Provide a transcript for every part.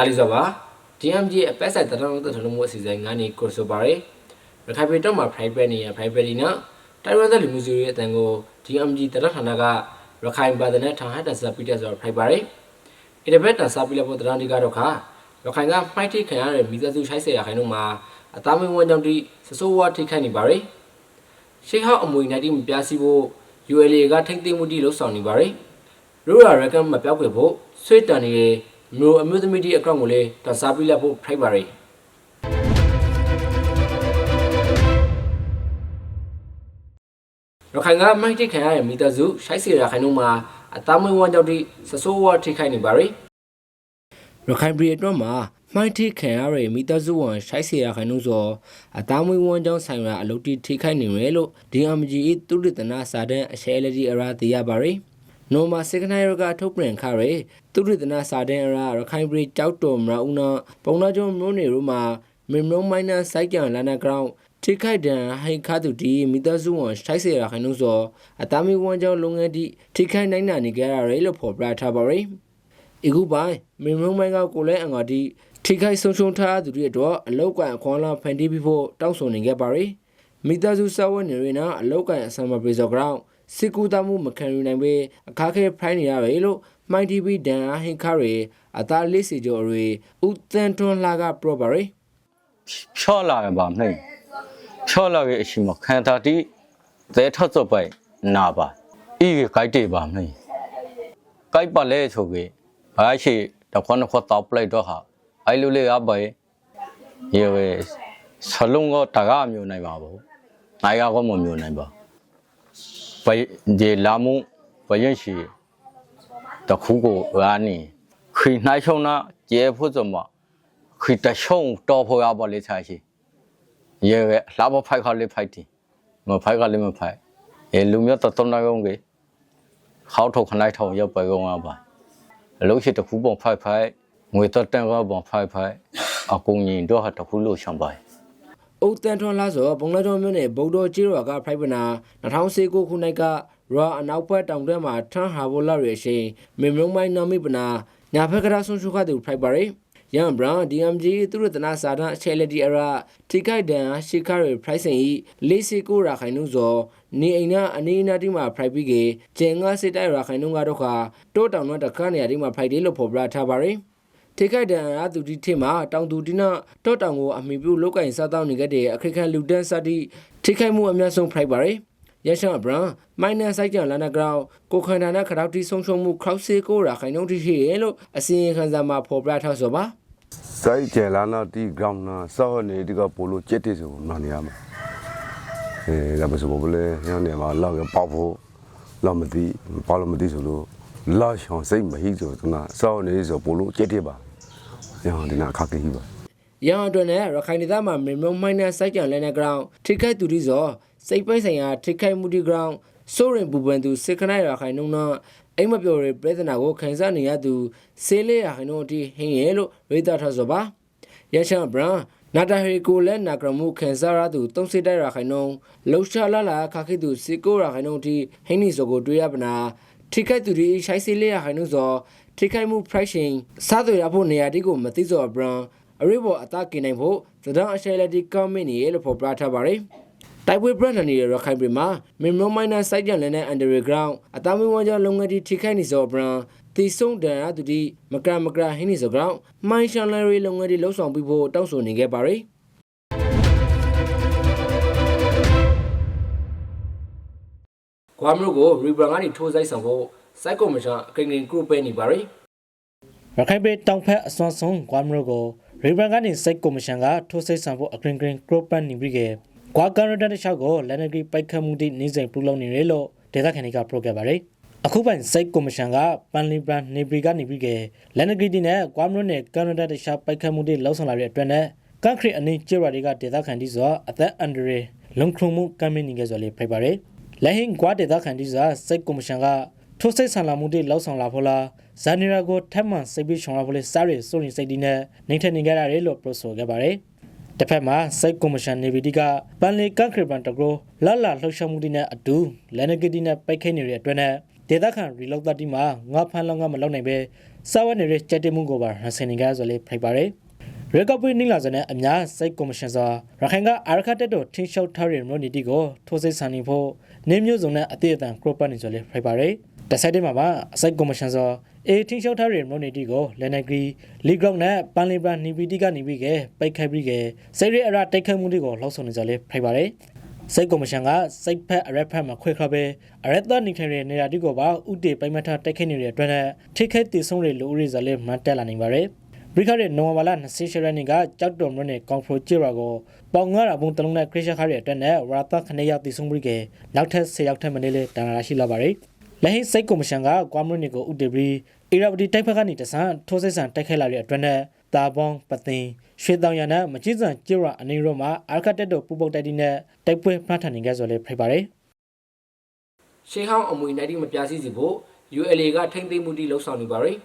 တာလီစောပါ DMG အပက်ဆိုင်တရံလို့တထလုံးမှုအစီအစဉ်ငါးနေကိုဆိုပါရယ်ရခိုင်ပြည်တော့မှာ private နေရ private နေနော်တိုင်ဝမ်သက်လူမျိုးစုရဲ့အတန်ကို DMG တရဌာနကရခိုင်ပါဒနဲ့ထောင်ဟတ်တဆပ်ပြီးတဲ့ဆိုတော့ private ပါရယ်ဒီတစ်ပတ်တဆပ်ပြီးလို့တရံဒီကတော့ခါရခိုင်ကမှိုက်ထိခံရတဲ့မိသားစု60ရာခိုင်နှုန်းမှာအသားမွေးဝမ်းကြောင့်တိစစိုးဝါထိခိုက်နေပါရယ်ရှေးဟောက်အမွေနိုင်တိမပြစီဖို့ ULA ကထိမ့်သိမ်းမှုတိလှုပ်ဆောင်နေပါရယ်ရိုးရာရကမ်မပြောက်ွယ်ဖို့ဆွေးတန်နေတဲ့ မျိုးအမျိုးသမီးတိအကောင့်ကိုလည်းတဆပ်ပြီးလို့ဖိုက်ပါရယ်ရခိုင်ကမိုက်တိခံရတဲ့မိသားစုရှိုက်စီရခိုင်တို့မှာအသားမွေးဝမ်းကြောင့်တိစဆိုးဝါထိခိုက်နေပါရယ်ရခိုင်ပြည်အတွင်းမှာမိုက်တိခံရတဲ့မိသားစုဝန်ရှိုက်စီရခိုင်တို့ဆိုအသားမွေးဝမ်းကြောင့်ဆိုင်ရာအလုပ်တိထိခိုက်နေတယ်လို့ DMG သူရတနာစာတန်းအရှဲလက်ကြီးအရာသိရပါရယ် နိုမာစကနိုင်ရကထုတ်ပြန်ခရဲသူရတနာစာတန်းအရာရခိုင်ပြည်ကြောက်တော်မရဦးနာပုံနာကျုံမျိုးနေတို့မှာမင်မုံမိုင်းနာစိုက်ကြံလာနာဂရောင်းထိခိုက်ဒံဟိုင်ခါတူဒီမိသားစုဝန်ရှိုက်စီရခိုင်တို့ဆိုအသားမွေးဝမ်းကြောင့်လုပ်ငန်းတိထိခိုက်နိုင်နာနေကြရတယ်လို့ဖော်ပြထားပါရယ်အခုပိုင်းမင်မုံမိုင်းကကိုလဲအင်္ဂါတိထိခိုက်ဆုံးရှုံးထားသူတွေအတွက်အလောက်ကန်အခွန်လာဖန်တီးပြီးဖို့တောင်းဆိုနေခဲ့ပါရယ်မိသားစုစာဝန်နေရနာအလောက်ကန်အဆံမပြေစော်ကြောင်း စစ်ကူတမှုမခံယူနိုင်ပေအခါခဲဖိုင်းနေရတယ်လို့မှိုင်းတီဗီဒန်ဟင်ခါရီအသားလေးစီကျော်ရီဦးတန်ထွန်းလာကပရောပါရယ်ဖြောလာပါမလို့ဖြောလာရဲ့အရှိမခံတာတိသဲထတ်စောပိုင်နာပါဤကိုက်တေပါမလို့ကိုက်ပါလဲဆိုကေဘာရှိတခွန်းခွတ်တော့ပလိုက်တော့ဟာအိုင်လူလေးအပိုင်ရေဝဲဆလုံးကတကားမျိုးနိုင်ပါဘူးနိုင်ရကောမမျိုးနိုင်ပါဘ ယ်ဒီလာမှုဘရင်ရှိတခုကိုရာနီခိနိုင်ချုံနာကျေဖို့စမခိတရှုံတော်ဖို့ရပါလေချာရှိရေကလာဘဖိုက်ခါလေးဖိုက်တီမဖိုက်ကလေးမဖိုက်အဲလူမျိုးတတော်နာကုန်းကေခေါထုတ်ခနိုင်ထောင်ရောက်ပဲကုန်းရပါအလုံးရှိတခုပုံဖိုက်ဖိုက်ငွေ အကုန်းရင်တော့တခုလို့ရှံပါအုတ်တန်ထွန်းလာဆိုဘုံလာတော်မြို့နယ်ဗုဒ္ဓကျေးရွာကဖိုက်ပနာ2019ခုနှစ်ကရာအနောက်ဘက်တောင်တွဲမှာထန်းဟာဘိုလာရဲ့ရှင်မေမုံမိုင်းနမိပနာညာဘက်ကရာဆွန်ရှုခတဲ့ဖိုက်ပါရယ်ယန်ဘရန် DMG သူရတနာစာဒန်အခြေလက်ဒီအရာထိခိုက်ဒန်ရှီကာရယ် pricing ဤလေးစီကိုရာခိုင်နှုန်းစောနေအိမ်နာအနီးနားတိမှာ price ပြီးကေကျင်ငါစစ်တိုက်ရာခိုင်နှုန်းကတော့ခါတိုးတောင်တော့တခါနေရာတိမှာ price လေးလို့ဖော်ပြထားပါရယ် ထိခိုက်ဒဏ်ရာသူဒီထိမှာတောင်သူဒီနာတော့တောင်ကိုအမိပြုလောက်ကင်စားတောင်းနေခဲ့တဲ့အခက်ခဲလူဒန်းစတိထိခိုက်မှုအများဆုံးဖိုက်ပါရယ်ရရှန်ဘရန်မိုင်းနန်ဆိုင်ကြလာနာဂရောင်းကိုခန္ဓာနာခရောက်တီဆုံးရှုံးမှုခောက်စေကိုရာခိုင်နှုန်းတိရှိရလို့အစီရင်ခံစာမှာဖော်ပြထားဆိုပါစိုက်ကျန်လာနာတီဂရောင်းနာစောနေဒီကပိုလိုကျက်တဲ့ဆိုနော်နေရမှာအဲဒါမဆိုဘလဲညနေမှာလောက်ရပေါက်ဖို့လောက်မသိပေါက်လို့မသိဆိုလို့လောက်ရှောင်းစိတ်မဟိဆိုသူနာစောနေဆိုပိုလိုကျက်တဲ့ပါ ညောင်းဒီနာခါကကြီးပါရန်အတွက်နဲ့ရခိုင်ဒေသမှာမြေမြုံမိုင်းနဲ့စိုက်ကြံလဲနေဂရောင်းထိခိုက်သူဒီစောစိတ်ပိုက်ဆိုင်ရာထိခိုက်မှုဒီဂရောင်းစိုးရင်ပူပန်သူစစ်ခနိုင်ရခိုင်နှုန်းနာအိမ်မပြော်ရပြဿနာကိုခံစားနေရသူဆေးလေးရခိုင်နှုန်းအထိဟင်းရဲလို့ရိသထားဆိုပါရရှန်ဘရန်နာတာဟီကိုလည်းနာဂရမှုခံစားရသူတုံးစစ်တိုက်ရခိုင်နှုန်းလှုပ်ရှားလာလာခါခိသူစီကိုရခိုင်နှုန်းအထိဟင်းနီဆိုကိုတွေးရပနာ ထိခိုက်သူဒီရှိုက်စီလေးရခိုင်နှုန်းစောထိခိုက်မှု pricing စားသွေရဖို့နေရာတိကိုမသိစောဘရန်အရိဘောအသားกินနိုင်ဖို့သဒံအရှယ်လက်ဒီကောမင်းနေလို့ဖော်ပြထားပါတယ်တိုက်ပွဲပြန့်နေတဲ့ရခိုင်ပြည်မှာမင်မမိုင်းနာစိုက်ကြံလည်းနဲ့ underground အသားမွေးဝမ်းကြောင်းလုပ်ငန်းတီထိခိုက်နေစောဘရန်တီဆုံဒန်အတူဒီမကရမကရဟင်းနေစောကောင်မိုင်းရှန်လရီလုပ်ငန်းတီလှုပ်ဆောင်ပြီးဖို့တောင်းဆိုနေခဲ့ပါတယ် ကွာမလို့ကိုရီဘရန်ကနေထိုးဆိုင်ဆောင်ဖို့စိုက်ကောမရှင်အကင်ကင်ဂရုပဲနေပါတယ်ရခိုင်ပြည်တောင်ဖက်အစွမ်းဆုံးကွာမရိုကိုရေဘန်ကနေစိတ်ကော်မရှင်ကထိုးစိတ်ဆန်ဖို့အဂရင်ဂရင်ကရောပန်နေပြီးကကွာကန်ရဒန်တခြားကိုလက်နက်ကီပိုက်ခတ်မှုတွေနေစဉ်ပြုလုပ်နေရလို့ဒေသခံတွေကပြောခဲ့ပါတယ်အခုပိုင်စိတ်ကော်မရှင်ကပန်လီဘရန်နေပြည်ကနေပြီးကလက်နက်ကီတီနဲ့ကွာမရိုနဲ့ကန်ရဒန်တခြားပိုက်ခတ်မှုတွေလောက်ဆောင်လာတဲ့အတွက်နဲ့ကန်ခရစ်အနည်းကျေဝါတွေကဒေသခံတီဆိုအသက်အန်ဒရီလုံခုံမှုကမ်းမင်းနေကြဆိုလေဖိပါတယ် လက်ဟင်ကွာဒေသခံတီဆိုစိတ်ကော်မရှင်ကထိုးစိတ်ဆန်လာမှုတွေလောက်ဆောင်လာဖို့လားဇာနီရာကိုထက်မှန်စိတ်ပြီးရှောင်လာဖို့လေစားရစိုးရင်စိတ်ဒီနဲ့နေထိုင်နေကြရတယ်လို့ပြောဆိုခဲ့ပါတယ်။တစ်ဖက်မှာစိတ်ကော်မရှင်နေဗီတီကပန်လီကန်ခရဘန်တကရိုလာလာလှုပ်ရှားမှုတွေနဲ့အတူလန်နဂီတီနဲ့ပိုက်ခိနေရတဲ့အတွက်နဲ့ဒေသခံရီလောက်တတီမှာငါဖန်လောင်းကမလောက်နိုင်ပဲစာဝတ်နေတဲ့ကြက်တင်မှုကိုပါရန်စင်နေကြဆိုလေဖိုက်ပါတယ် ရေကပရီနီလာဇနဲ့အများစိတ်ကော်မရှင်စာရခိုင်ကအာရခတက်တော်ထင်းလျှောက်ထားတဲ့မြို့နီတီကိုထိုးစိတ်ဆန်နေဖို့နေမျိုးစုံနဲ့အသေးအတန်ကရော့ပတ်နေဆိုလေဖိုက်ပါတယ်တဆိုင်တဲ့မှာပါအစိတ်ကော်မရှင်စာအေထင်းလျှောက်ထားတဲ့မြို့နီတီကိုလန်နဂရီလီဂရော့နဲ့ပန်လီဘရန်နီပီတီကနေပြီးကပိတ်ခိုက်ပြီးကစိတ်ရအရာတိုက်ခိုက်မှုတွေကိုလှောက်ဆောင်နေကြလေဖိုက်ပါတယ်စိတ်ကော်မရှင်ကစိတ်ဖက်အရက်ဖက်မှာခွဲခါပဲအရက်သားနေထိုင်တဲ့နေရာတိကိုပါဥတေပိုင်မထတိုက်ခိုက်နေတဲ့အတွက်နဲ့ထိခိုက်တည်ဆုံးတဲ့လူဦးရေဇာလည်းမှန်တက်လာနေပါတယ်။ဘ ရိခတဲ့နိုဝါလာ28ရက်နေ့ကကြောက်တော်မြို့နယ်ကောင်ဖရိုဂျီရာကိုပေါင်ငါရာဘုံတလုံးနဲ့ခရစ်ရှာခါတဲ့အတွက်နဲ့ဝါတာခနေရောက်တည်ဆုံးပြီးကနောက်ထပ်10ရောက်ထက်မနည်းလဲတန်လာရှိလာပါတယ်။လက်ဟိစိတ်ကော်မရှင်ကကွာမလို့နေကိုဥတေဘရီအီရာဘဒီတိုက်ဖက်ကနေတဆန်ထိုးစစ်ဆန်တိုက်ခိုက်လာတဲ့အတွက်နဲ့တာပေါင်းပသိန်းရွှေတောင်ရနဲ့မကြီးစံကျရအနေရောမှာအာခတ်တက်တို့ပူပုတ်တိုက်တီနဲ့တိုက်ပွဲဖျက်ထန်နေကြဆိုလဲဖိပါတယ်ရှေးဟောင်းအမွေနိုင်တိမပြစီစီဖို့ ULA ကထိမ့်သိမ်းမှုတိလှုပ်ဆောင်နေပါရယ်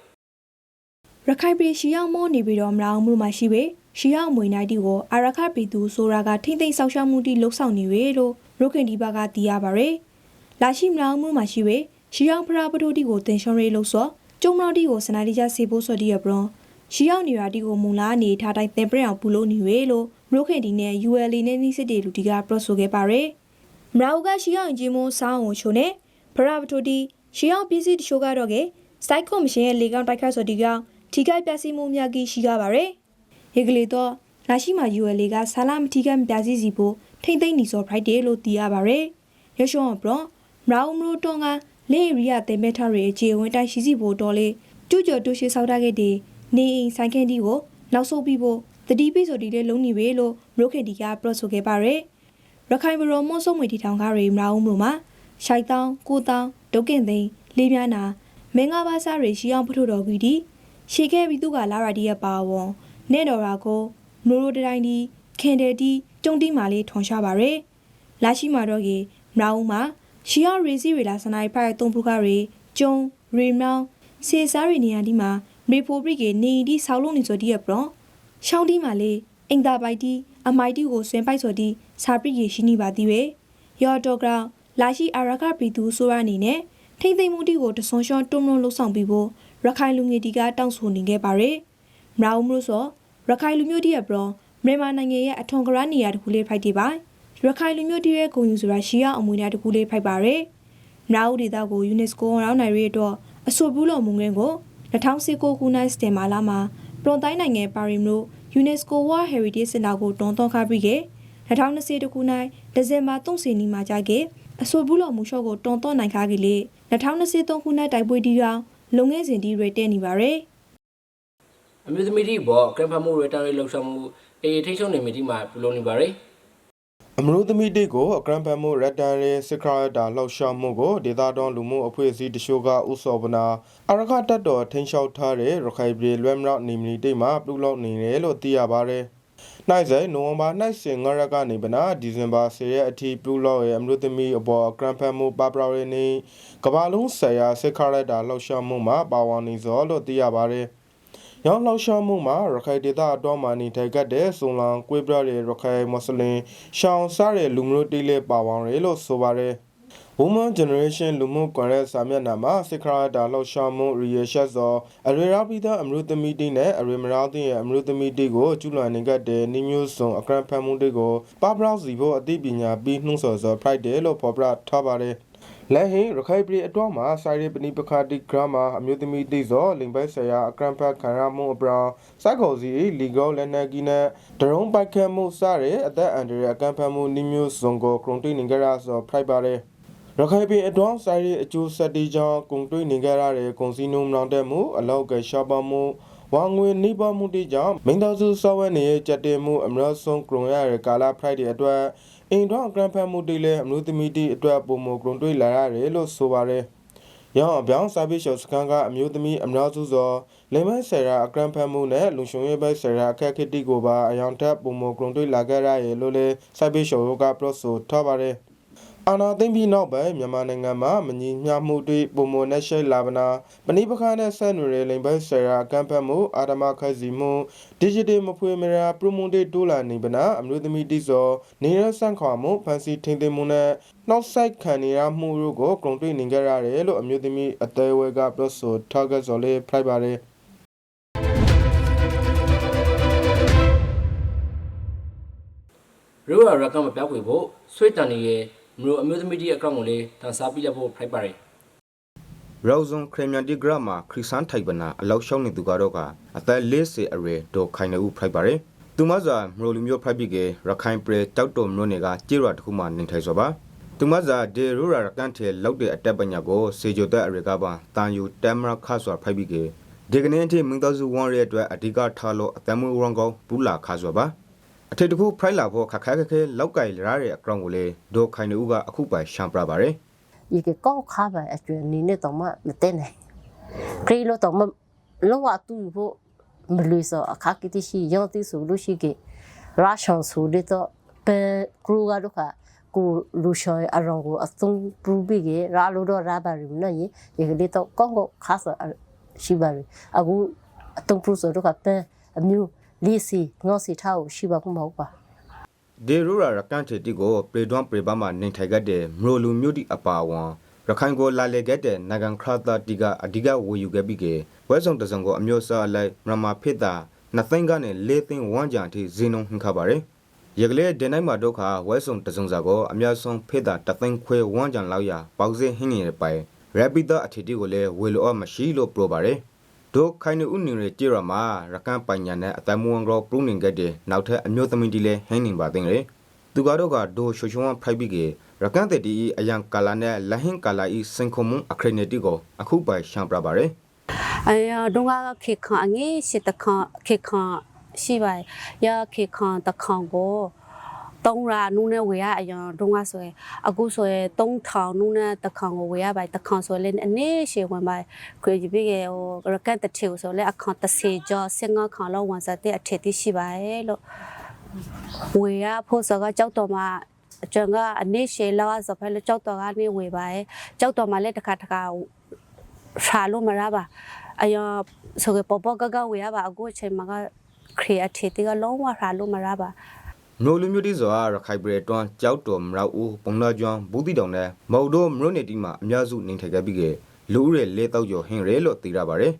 ရခိုင်ပြည်ရှီရောက်မောနေပြီးတော့မလောင်မှုမှာရှိပေရှီရောက်မွေနိုင်တီကိုအာရခပြည်သူဆိုတာကထိမ့်သိမ့်ဆောက်ရှောက်မှုတီလှုပ်ဆောင်နေရလို့ရုခင်ဒီဘကတီးရပါရယ်လာရှိမလောင်မှုမှာရှိပေရှီရောက်ဖရာပတိုတီကိုတင်ရှွန်ရေးလို့ဆိုကျုံမတော်တီကိုစနာတီချစေဖို့ဆိုတီရပရွန်ရှီရောက်နေရာတီကိုမုံလာနေထားတိုင်းတင်ပြအောင်ပူလို့နေရလို့ရုခင်ဒီနဲ့ ULA နဲ့နှိစစ်တေလူတီကပရော့ဆိုခဲ့ပါရယ်မလောင်ကရှီရောက်ဂျီမိုးဆောင်းအောင်ချိုနဲ့ဖရာပတိုတီရှီရောက်ပြည်စီတချို့ကတော့ကစိုက်ကော်မရှင်ရဲ့လေကောင်တိုက်ခိုက်ဆိုတီက ထိခိုက်ပျက်စီးမှုများကြီးရှိကြပါရယ်။ရေကလေးတော့လာရှိမှာ UL ကဆာလာမထိခိုက်မပျက်စီးစီဖို့ထိမ့်သိမ့်နေစော Friday လို့သိရပါရယ်။ရရှောင်းဘရောမရောင်မလို့တော့ကလေရီယာတင်မဲ့ထားရဲ့အခြေဝင်တိုင်းရှိစီဖို့တော်လေးကျူးကျော်တူရှိဆောက်ထားခဲ့တဲ့နေအိမ်ဆိုင်ခင်းတီကိုနောက်ဆုတ်ပြီးဖို့တတိပိဆိုတီလေးလုံးနေပဲလို့မရိုခင်တီကပရော့ဆိုခဲ့ပါရယ်။ရခိုင်ဘရောမော့ဆုံမွေတီထောင်ကားရီမရောင်မလို့မှာရှိုက်တောင်းကိုတောင်းဒုတ်ကင်သိန်းလေးပြားနာမင်္ဂဘာစားရီရှိအောင်ဖထုတော်ကြီးတီ ရှေခဲ့ပြီးသူကလာရဒီရဲ့ပါဝွန်နဲ့တော်ရာကိုနိုရိုတတိုင်းဒီခင်တယ်ဒီတုံတီမာလေးထွန်ရှားပါရယ်လာရှိမာတော့ကြီးမရောင်းမှာရှီယာရေစီရီလာစနိုက်ဖိုင်တုံဖူကရီကျုံရီမောင်းစေစားရီနေရာဒီမှာမေဖိုပရိကနေဒီဆောက်လုံးနေဆိုဒီရဲ့ပရွန်ရှောင်းဒီမာလေးအင်တာပိုက်တီအမိုက်တီကိုဆွင်ပိုက်ဆိုဒီစာပရိကြီးရှိနေပါသေးရဲ့ယော်တော်ဂရောင်လာရှိအာရကပီသူဆိုရအနေနဲ့ထိမ့်သိမ့်မှုတီကိုတဆွန်ရှွန်တွန်းတွန်းလှုပ်ဆောင်ပြီးဖို့ ရခိုင်လူငယ်တီကတောင်းဆိုနေခဲ့ပါရယ်မရာဦးမလို့ဆိုရခိုင်လူမျိုးတီရဲ့ပရောမြန်မာနိုင်ငံရဲ့အထွန်ကရနေရာတခုလေးဖိုက်တီပါရခိုင်လူမျိုးတီရဲ့ဂုံယူဆိုတာရှီယာအမွေအနှစ်တခုလေးဖိုက်ပါရယ်မရာဦးဒေတာကို UNESCO ရောင်းနိုင်ရတော့အဆိုဘူးတော်မူငင်းကို2019ခုနှစ်စတင်မာလာမှာပရွန်တိုင်းနိုင်ငံပါရီမြို့ UNESCO World Heritage Center ကိုတွန်းသွန်းခါပြီးခဲ့2020ခုနှစ်ဒီဇင်ဘာ30နီမှာကြာခဲ့အဆိုဘူးတော်မူရှော့ကိုတွန်းသွန်းနိုင်ခါကြီးလေ2023ခုနှစ်တိုက်ပွဲတီကောင် လုံငယ်စဉ်ဒီရတဲ့နေပါရယ်အမျိုးသမီးတိဘောကရန်ဖတ်မှုရတာရေးလှုပ်ဆောင်မှုအေးထိတ်ချုံနေမီတိမှာပြုလုပ်နေပါရယ်အမလို့သမီးတိတ်ကိုအကရန်ဖတ်မှုရက်တန်ရဲစစ်ခရတာလှောက်ရှောက်မှုကိုဒေသတော်လူမှုအဖွဲ့အစည်းတချို့ကဥစောပနာအရခတက်တော်ထိန်းလျှောက်ထားတဲ့ရခိုင်ပြည်လွဲမရောက်နေမီတိတ်မှာပြုလုပ်နေတယ်လို့သိရပါတယ်။ နိုင်ဆိုင်နိုဝင်ဘာနိုင်စင်ငရကနေပနာဒီဇင်ဘာ10ရက်အထိပြုလုပ်ရဲ့အမလို့သမီးအပေါ်အကရန်ဖတ်မှုပပရရနေကဘာလုံးဆရာစစ်ခရတာလှောက်ရှောက်မှုမှာပါဝင်နေစောလို့သိရပါတယ်။ရောင်းလောက်ရှောင်းမှုမှာရခိုင်ဒေသအတော်မှနေထိုင်ကတ်တဲ့စုံလန်ကွေးပြတဲ့ရခိုင်မွတ်စလင်ရှောင်းစားတဲ့လူမျိုးတိလေးပါဝင်ရလို့ဆိုပါတယ်။ Women Generation လူမှုကွန်ရက်စာမျက်နှာမှာစစ်ခရတာလောက်ရှောင်းမှုရီရရှက်စောအရေရာပိသားအမျိုးသမီးတိနဲ့အရေမရာတိရဲ့အမျိုးသမီးတိကိုကျူလွန်နေကတ်တဲ့နိမျိုးစုံအကရန်ဖတ်မှုတိကိုပပရောက်စီဖို့အသိပညာပြီးနှုံးဆော်စော Friday လို့ဖော်ပြထားပါတယ်။လက်ဟင်ရခိုင်ပြည်အတွင်းမှာစာရေးပဏိပခါတိဂရမာအမျိုးသမီးတိစောလိမ်ပိုက်ဆရာအကရန်ဖတ်ခံရမှုအပရာစိုက်ခေါ်စီလီဂောလက်နက်ကီနဲ့ဒရုံပိုက်ခတ်မှုစတဲ့အသက်အန္တရာယ်အကန့်ဖတ်မှုနိမျိုးစုံကိုကရုံတိနေကြရဆိုဖိုက်ပါတယ် ရခိုင်ပြည်အတွင်းစာရေးအကျိုးဆက်တီကြောင့်ကုန်တွေးနေကြရတဲ့ကုန်စည်နှုန်းလောင်တက်မှုအလောက်ကရှားပါမှုဝါငွေနှိပါမှုတိကြောင့်မင်းသားစုစောဝဲနေရဲ့ကြက်တင်မှုအမရဆုံးကရုံရတဲ့ကာလာဖရိုက်တဲ့အတွက်အိမ်တော်အကရန်ဖတ်မှုတိလည်းအမျိုးသမီးတိအတွက်ပုံမကရုံတွေးလာရတယ်လို့ဆိုပါတယ်။ရောင်းအပြောင်းစာပေရှော့စကန်ကအမျိုးသမီးအများစုသောလိမ္မဲဆရာအကရန်ဖတ်မှုနဲ့လုံရှုံရေးဘက်ဆရာအခက်ခက်တိကိုပါအယောင်ထက်ပုံမကရုံတွေးလာခဲ့ရရဲ့လို့လည်းစာပေရှော့ကပရော့ဆိုထားပါတယ်။ အာနာသိမ့်ပြီးနောက်ပိုင်းမြန်မာနိုင်ငံမှာမငြိမ်မျှမှုတွေပုံမနဲ့ရှိလာပနာပဏိပခါနဲ့ဆက်နွယ်တဲ့လိမ်ဘက်ဆရာကမ်ပတ်မှုအာဓမခက်စီမှု digital မဖွေမရာပရိုမွန်တေတိုးလာနေပနာအမျိုးသမီးတိစောနေရဆန့်ခွာမှုဖန်စီထိန်သိမ်းမှုနဲ့နှောက်ဆိုင်ခံနေရမှုတို့ကိုကြုံတွေ့နေကြရတယ်လို့အမျိုးသမီးအသေးဝဲကပြောဆို target ဆိုလေးဖိုက်ပါတယ်ရိုးရရကမပြောက်ွေဖို့ဆွေတန်နေရဲ့ မလို့အမျိုးသမီးတီအကောင့်ကိုလည်းတန်စားပြလက်ဖို့ဖိုက်ပါတယ်ရောဇွန်ခရမန်တီဂရမှာခရစ်စန်ထိုက်ပနာအလောက်ရှောင်းနေသူကတော့ကအသက်40အရွယ်ဒေါ်ခိုင်နေဦးဖိုက်ပါတယ်သူမဇာမရိုလီမျိုးဖိုက်ပြီးကရခိုင်ပရတောက်တော်မျိုးနယ်ကကြေးရွာတစ်ခုမှနေထိုင်ဆိုပါသူမဇာဒေရူရာရကန်ထဲလောက်တဲ့အတက်ပညာကိုစေဂျိုတက်အရေကပါတန်ယူတမ်မရာခါဆိုဖိုက်ပြီးကဒီကနေ့အထိမင်းတော်စုဝန်ရဲ့အတွက်အဓိကထားလို့အတမွေးဝရန်ကောဘူးလာခါဆိုပါ အထက်တခုဖရိုက်လာဖို့ခက်ခက်ခက်ခဲလောက်ကိုင်လာတဲ့အကောင်ကိုလေဒေါခိုင်တူကအခုပိုင်ရှံပြပါတယ်ဒီကကောက်ခါပဲအကျွနေနဲ့တော့မှမတင်နိုင်ခရီးလို့တော့မလောကသူ့ဖို့မလွေစောအခါကတိရှိရောတိဆိုလို့ရှိကရာရှန်ဆိုလေတော့ဘကရူကတော့ခါကိုလူရှော်အရောင်ကိုအသုံးပူပြီးကရာလိုတော့ရာပါရီနော်ရေဒီကလေးတော့ကောက်ကောက်ခါဆိုရှိပါရီအခုအသုံးပူဆိုတော့ခါပန်အမျိုး လေးစီငေါစီထားကိုရှိပါခုမဟုတ်ပါဒေရူရာရကန်တီတီကိုပရေဒွန်ပရေဘာမှာနေထိုင်ခဲ့တဲ့မရိုလူမျိုးတီအပါအဝန်ရခိုင်ကိုလာလေခဲ့တဲ့နဂန်ခရတာတီကအဓိကဝေယူခဲ့ပြီးကဝဲဆောင်တစုံကိုအမျိုးစားအလိုက်မရမာဖိတာနှစ်သိန်းကနေလေးသိန်းဝန်းကျန်ထိဇင်းလုံးဟန်ခပါတယ်ရကလေးဒီနိုင်မှာဒုက္ခဝဲဆောင်တစုံစာကိုအများဆုံးဖိတာတသိန်းခွဲဝန်းကျန်လောက်ရပေါက်စင်းဟင်းနေပိုင်ရပီတာအထီတီကိုလည်းဝေလိုအမရှိလို့ပြောပါတယ် ဒိုခိုင်နူဥနီရတီရမာရကန်ပညာနဲ့အတမဝန်ကရောပရုန်ငကတဲ့နောက်ထပ်အမျိုးသမီးတီလဲဟင်းနေပါသိငယ်သူကတော့ကဒိုရှုရှုံဖိုက်ပြီးကရကန်တဲ့တီအယံကာလာနဲ့လဟင်းကာလာဤစင်ခုံမှုအခရနေတီကိုအခုပိုင်ရှံပြပါရယ်အဲဒုံကခေခန်အငေးစစ်တခန်ခေခန်ရှိပါရခေခန်တခန်ကို 3ရာနူးနဲ့ဝယ်ရအရင်တုန်းကဆိုရင်အခုဆိုရင်3000နူးနဲ့တစ်ခေါင်ကိုဝယ်ရပါတယ်တစ်ခေါင်ဆိုလည်းအနည်းရှည်ဝင်ပါ credit ပေးရဟိုရကတ်တစ်ထည်ဆိုလည်းအခေါင်30ကျော်15ခေါင်လောက်ဝင်စားတဲ့အထည်တိရှိပါတယ်လို့ဝယ်ရဖို့ဆိုတော့ကြောက်တော်မှာအကျန်ကအနည်းရှည်လောက်ဆိုဖဲလို့ကြောက်တော်ကနေဝယ်ပါတယ်ကြောက်တော်မှာလည်းတစ်ခါတစ်ခါရှာလို့မရပါအရင်ဆိုကပေါ်ပေါ်ကကဝယ်ရပါအခုအချိန်မှာက creativity ကလုံးဝရှာလို့မရပါ နိုလူမျိုးတီစွာရခိုင်ပရေတွန်းကြောက်တော်မရောက်ဦးပုံလာကျွန်းဘူးတီတောင်နဲ့မော်ဒိုမရုနေတီမှာအများစုနေထိုင်ခဲ့ပြီးကလူဦးရဲ့လေးတောက်ကျော်ဟင်ရဲလို့သိရပါတယ်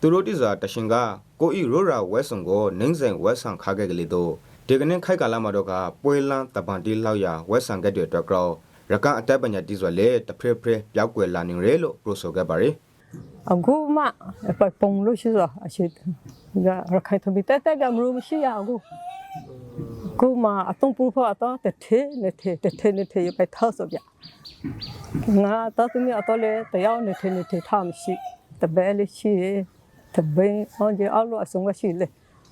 သူတို့တီစွာတရှင်ကကိုဤရိုရာဝဲဆုံကိုနှင်းဆိုင်ဝဲဆောင်ခါခဲ့ကလေးတို့ဒီကနေ့ခိုက်ကာလာမှာတော့ကပွဲလန်းတပန်တီလောက်ရဝဲဆောင်ခဲ့တဲ့အတွက်ကောရကန်အတက်ပညာတီစွာလေတဖရဖရပြောက်ကွယ်လာနေရဲလို့ပရိုဆိုခဲ့ပါတယ်အခုမှပပုံလို့ရှိတော့အရှိကရခိုင်သမီးတက်တက်ကမလို့မရှိရဘူး ကူမအတုံးပူဖို့အတော့တထဲနဲ့ထဲတထဲနဲ့ထဲပဲထောက်ဆိုပြငါတော့သူမအတော့လေတရားနဲ့ထဲနဲ့ထဲထားမရှိတဘဲလေးရှိတဘဲအောင်ကြအောင်လို့အဆုံးကရှိလေ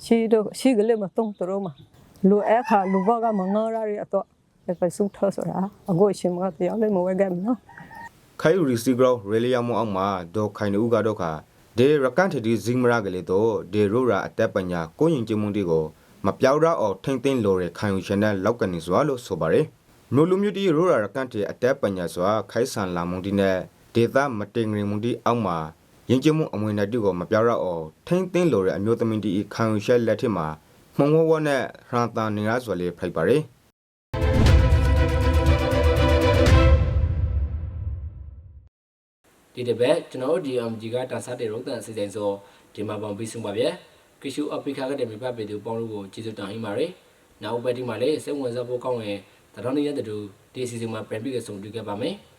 ရှိတော့ရှိကလေးမတုံးတော်မှာလူအခါလူဘောကမငါရရအတော့ပဲစုထောက်ဆိုတာအခုရှင်မတရားလေးမဝဲကမ်းနော်ခိုင်ရီစီဂရောရေလီယာမောအောင်မှာဒေါ်ခိုင်နူကတော့ခါဒေရကန်ထဒီဇီမရာကလေးတော့ဒေရိုရာအတက်ပညာကိုရင်ကျမွန်တီကို မပြောက်ရအောင်ထိမ့်သိမ့်လိုတဲ့ခိုင်ယူရှင်နဲ့လောက်ကနေစွာလို့ဆိုပါတယ်မျိုးလူမျိုးတီရိုရာရကန်ထအတက်ပညာစွာခိုင်ဆန်လာမုန်တီနဲ့ဒေသမတင်ငရီမုန်တီအောက်မှာရင်ကျမှုအမွေနဲ့တူကိုမပြောက်ရအောင်ထိမ့်သိမ့်လိုတဲ့အမျိုးသမီးတီခိုင်ယူရှင်လက်ထက်မှာမှုံဝဝနဲ့ရန်တာနေရစွာလေးဖိုက်ပါတယ်ဒီတစ်ပတ်ကျွန်တော်တို့ DMG ကတန်စားတဲ့ရုပ်သံအစီအစဉ်ဆိုဒီမှာပေါင်းပြီးဆုံးပါဗျ။ ကီရှူအဖရိကကတဲ့မြပပေသူပေါင်းလို့ကိုကျေးဇူးတင်အင်းပါတယ်။နောက်ပတ်ဒီမှာလည်းစိတ်ဝင်စားဖို့ကောင်းရင်တတော်နေတဲ့တူဒီအစီအစဉ်မှာပြန်ပြီးဆုံတွေ့ခဲ့ပါမယ်။